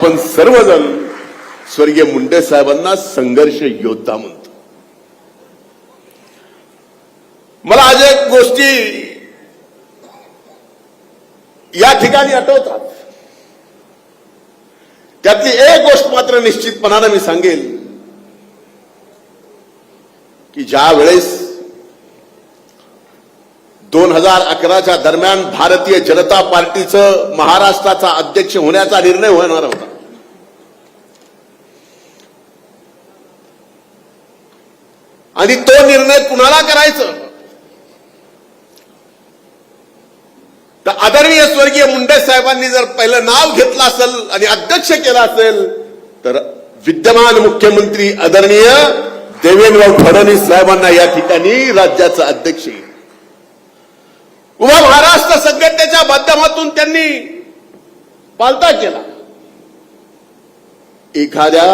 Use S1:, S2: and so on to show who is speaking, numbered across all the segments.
S1: आपण सर्वजण स्वर्गीय मुंडे साहेबांना संघर्ष योद्धा म्हणतो. मला आज एक गोष्टी या ठिकाणी आठवतात. त्यातली एक गोष्ट मात्र निश्चितपणानं मी सांगेल की ज्या वेळेस दोन हजार अकराच्या दरम्यान भारतीय जनता पार्टीचं महाराष्ट्राचा अध्यक्ष होण्याचा निर्णय होणार होता आणि तो निर्णय कुणाला करायचं? तर आदरणीय स्वर्गीय मुंडे साहेबांनी जर पहिलं नाव घेतलं असेल आणि अध्यक्ष केलं असेल तर विद्यमान मुख्यमंत्री आदरणीय देवेंद्र फडणवीस साहेबांना या ठिकाणी राज्याचा अध्यक्ष उभा महाराष्ट्र संघटनेच्या माध्यमातून त्यांनी पालता केला. एखाद्या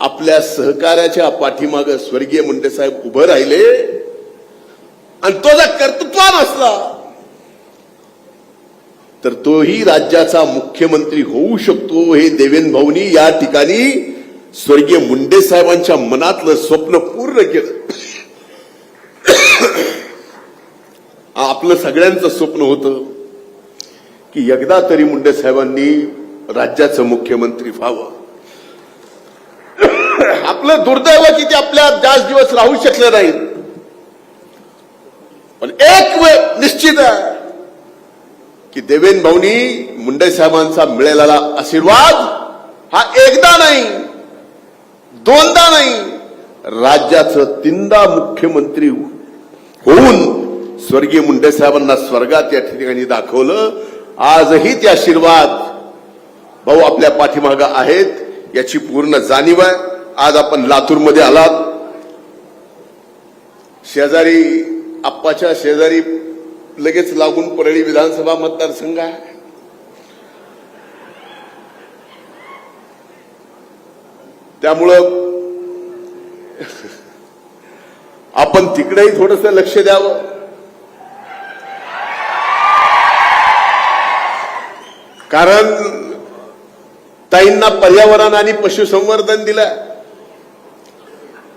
S1: आपल्या सहकार्याच्या पाठीमाग स्वर्गीय मुंडे साहेब उभं राहिले. आणि तो जर कर्तृत्वान असला तर तोही राज्याचा मुख्यमंत्री होऊ शकतो. हे देवेंद्र भाऊनी या ठिकाणी स्वर्गीय मुंडे साहेबांच्या मनातलं स्वप्न पूर्ण केलं. आपलं सगळ्यांचं स्वप्न होतं की एकदा तरी मुंडे साहेबांनी राज्याचं मुख्यमंत्री व्हावं. आपलं दुर्दैव की ते आपल्या जास्त दिवस राहू शकले नाही. पण एक वेळ निश्चित आहे की देवेंद्र भाऊनी मुंडे साहेबांचा मिळालेला आशीर्वाद हा एकदा नाही दोनदा नाही राज्याचं तीनदा मुख्यमंत्री होऊन स्वर्गीय मुंडे साहेबांना स्वर्गात या ठिकाणी दाखवलं. आजही ते आशीर्वाद भाऊ आपल्या पाठीमागं आहेत याची पूर्ण जाणीव आहे. आज आपण लातूरमध्ये आलात. शेजारी आप्पाच्या शेजारी लगेच लागून परळी विधानसभा मतदारसंघ. आहे त्यामुळं आपण तिकडेही थोडस लक्ष द्यावं. कारण ताईंना पर्यावरण आणि पशुसंवर्धन दिलं.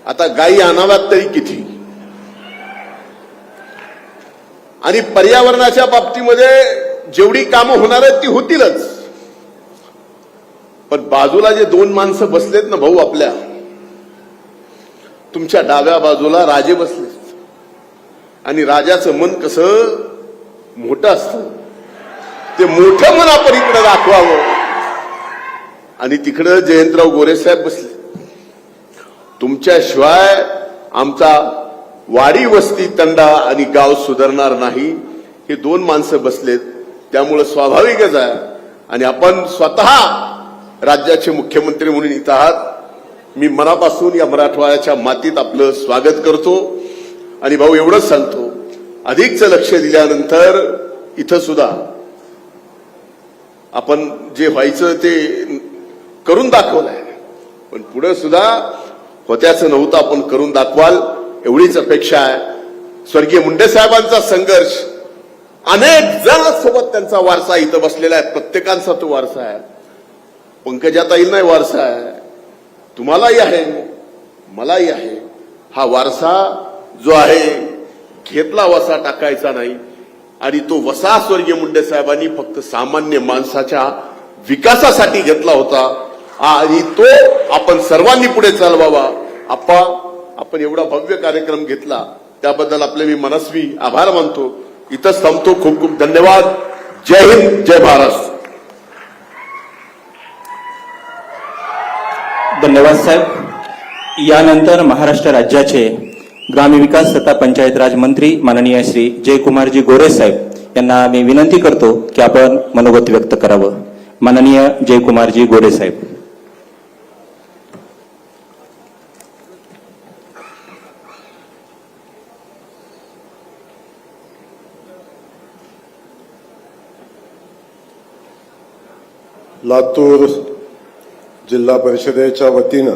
S1: आता गायी आणाव्यात तरी किती? आणि पर्यावरणाच्या बाबतीमध्ये जेवढी कामं होणार आहेत ती होतीलच. पण बाजूला जे दोन माणसं बसलेत ना भाऊ आपल्या तुमच्या डाव्या बाजूला राजे बसलेत. आणि राजाचं मन कसं मोठं असतं. ते मोठं मन आपण इकडं दाखवावं. आणि तिकडं जयंतराव गोरे साहेब बसले तुमच्याशिवाय आमचा वाडी वस्ती तंडा आणि गाव सुधारणार नाही. हे दोन माणसं बसलेत. त्यामुळं स्वाभाविकच आहे. आणि आपण स्वतः राज्याचे मुख्यमंत्री म्हणून इथं आहात. मी मनापासून या मराठवाड्याच्या मातीत आपलं स्वागत करतो. आणि भाऊ एवढंच सांगतो. अधिकचं लक्ष दिल्यानंतर इथं सुद्धा आपण जे व्हायचं ते करून दाखवलंय. पण पुढे सुद्धा होत्याचं नव्हतं आपण करून दाखवाल एवढीच अपेक्षा आहे. स्वर्गीय मुंडे साहेबांचा संघर्ष अनेक जण सोबत त्यांचा वारसा इथं बसलेला आहे. प्रत्येकांचा तो वारसा आहे. पंकजाताईल नाही वारसा आहे. तुम्हालाही आहे. मलाही आहे. हा वारसा जो आहे घेतला वसा टाकायचा नाही. आणि तो वसा स्वर्गीय मुंडे साहेबांनी फक्त सामान्य माणसाच्या विकासासाठी घेतला होता. आणि तो आपण सर्वांनी पुढे चालवावा. आप्पा आपण एवढा भव्य कार्यक्रम घेतला त्याबद्दल आपले मी मनस्वी आभार मानतो. इथंच थांबतो खूप खूप धन्यवाद. जय हिंद जय महाराष्ट्र
S2: धन्यवाद साहेब. यानंतर महाराष्ट्र राज्याचे ग्रामविकास तथा पंचायत राज मंत्री माननीय श्री जयकुमारजी गोरे साहेब यांना मी विनंती करतो की आपण मनोगत व्यक्त करावं. माननीय जयकुमारजी गोरे साहेब.
S3: लातूर जिल्हा परिषदेच्या वतीनं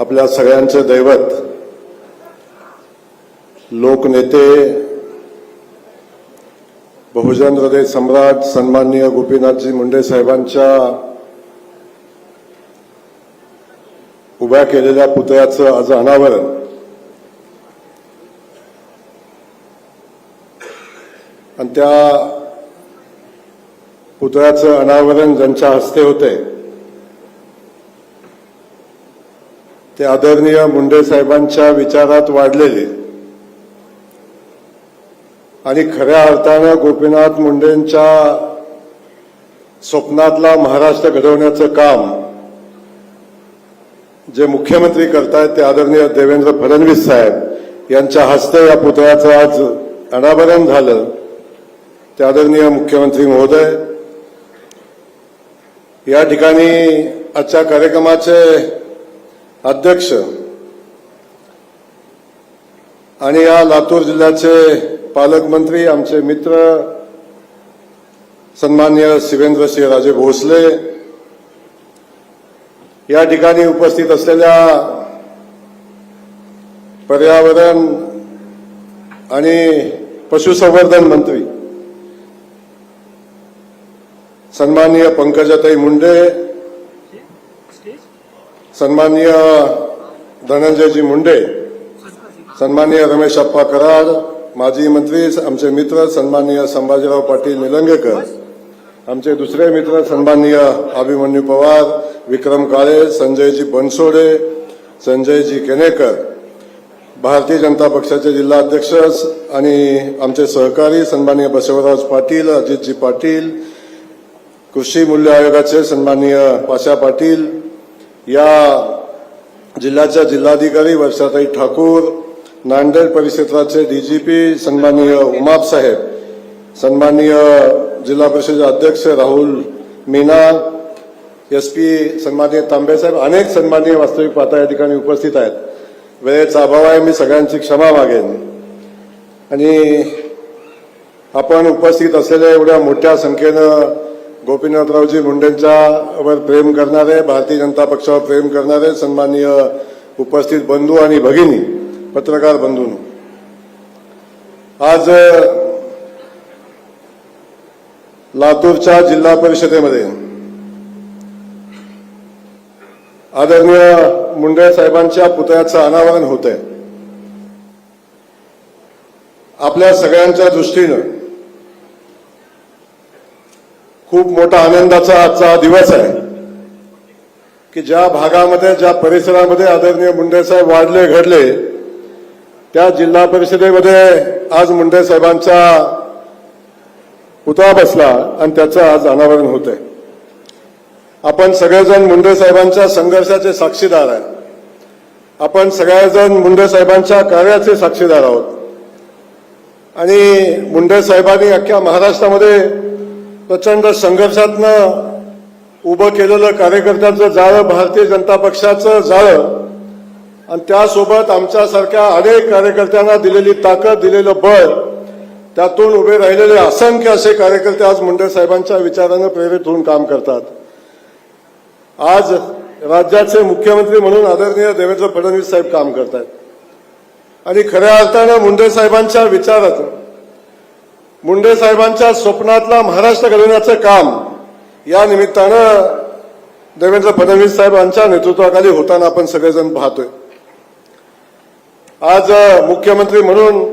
S3: आपल्या सगळ्यांचे दैवत लोकनेते बहुजन हृदय सम्राट सन्माननीय गोपीनाथजी मुंडे साहेबांच्या उभ्या केलेल्या पुतळ्याचं आज अनावरण. आणि त्या पुतळ्याचं अनावरण ज्यांच्या हस्ते होते ते आदरणीय मुंडे साहेबांच्या विचारात वाढलेले. आणि खऱ्या अर्थानं गोपीनाथ मुंडेंच्या स्वप्नातला महाराष्ट्र घडवण्याचं काम जे मुख्यमंत्री करतायत ते आदरणीय देवेंद्र फडणवीस साहेब यांच्या हस्ते या पुतळ्याचं आज अनावरण झालं. ते आदरणीय मुख्यमंत्री महोदय या ठिकाणी आजच्या कार्यक्रमाचे अध्यक्ष आणि या लातूर जिल्ह्याचे पालकमंत्री आमचे मित्र सन्मान्य शिवेंद्रसिंह राजे भोसले या ठिकाणी उपस्थित असलेल्या पर्यावरण आणि पशुसंवर्धन मंत्री सन्माननीय पंकजाताई मुंडे सन्माननीय धनंजयजी मुंडे सन्माननीय रमेश अप्पा कराड माजी मंत्री आमचे मित्र सन्माननीय संभाजीराव पाटील निलंगेकर आमचे दुसरे मित्र सन्माननीय अभिमन्यू पवार विक्रम काळे संजयजी बनसोडे संजयजी केनेकर भारतीय जनता पक्षाचे जिल्हाध्यक्ष आणि आमचे सहकारी सन्माननीय बसवराज पाटील अजितजी पाटील कृषी मूल्य आयोगाचे सन्माननीय पाशा पाटील या जिल्ह्याच्या जिल्हाधिकारी वर्षाताई ठाकूर नांदेड परिक्षेत्राचे डीजीपी सन्माननीय उमाप साहेब सन्माननीय जिल्हा परिषद अध्यक्ष राहुल मीना एसपी सन्माननीय तांबे साहेब अनेक सन्माननीय वास्तविक पाहता या ठिकाणी उपस्थित आहेत. वेळेचा अभाव आहे मी सगळ्यांची क्षमा मागेन. आणि आपण उपस्थित असलेल्या एवढ्या मोठ्या संख्येनं गोपीनाथरावजी मुंडेंच्यावर प्रेम करणारे भारतीय जनता पक्षावर प्रेम करणारे सन्माननीय उपस्थित बंधू आणि भगिनी पत्रकार बंधूंनो. आज लातूरच्या जिल्हा परिषदेमध्ये आदरणीय मुंडे साहेबांच्या पुतळ्याचं अनावरण होत आहे आपल्या सगळ्यांच्या दृष्टीनं खूप मोठा आनंदाचा आजचा दिवस आहे. की ज्या भागामध्ये ज्या परिसरामध्ये आदरणीय मुंडे साहेब वाढले घडले त्या जिल्हा परिषदेमध्ये आज मुंडे साहेबांचा पुतळा बसला आणि त्याचं आज अनावरण होत आहे आपण सगळेजण मुंडे साहेबांच्या संघर्षाचे साक्षीदार आहे. आपण सगळेजण मुंडे साहेबांच्या कार्याचे साक्षीदार आहोत. आणि मुंडे साहेबांनी अख्ख्या महाराष्ट्रामध्ये प्रचंड संघर्षातनं उभं केलेलं कार्यकर्त्यांचं जाळं भारतीय जनता पक्षाचं जाळं आणि त्यासोबत आमच्यासारख्या अनेक कार्यकर्त्यांना दिलेली ताकद दिलेलं बळ त्यातून उभे राहिलेले असंख्य असे कार्यकर्ते आज मुंडे साहेबांच्या विचारानं प्रेरित होऊन काम करतात. आज राज्याचे मुख्यमंत्री म्हणून आदरणीय देवेंद्र फडणवीस साहेब काम करतात आणि खऱ्या अर्थानं मुंडे साहेबांच्या विचारात मुंडे साहेबांच्या स्वप्नातला महाराष्ट्र घडवण्याचं काम या निमित्तानं देवेंद्र फडणवीस साहेबांच्या नेतृत्वाखाली होताना आपण सगळेजण पाहतोय. आज मुख्यमंत्री म्हणून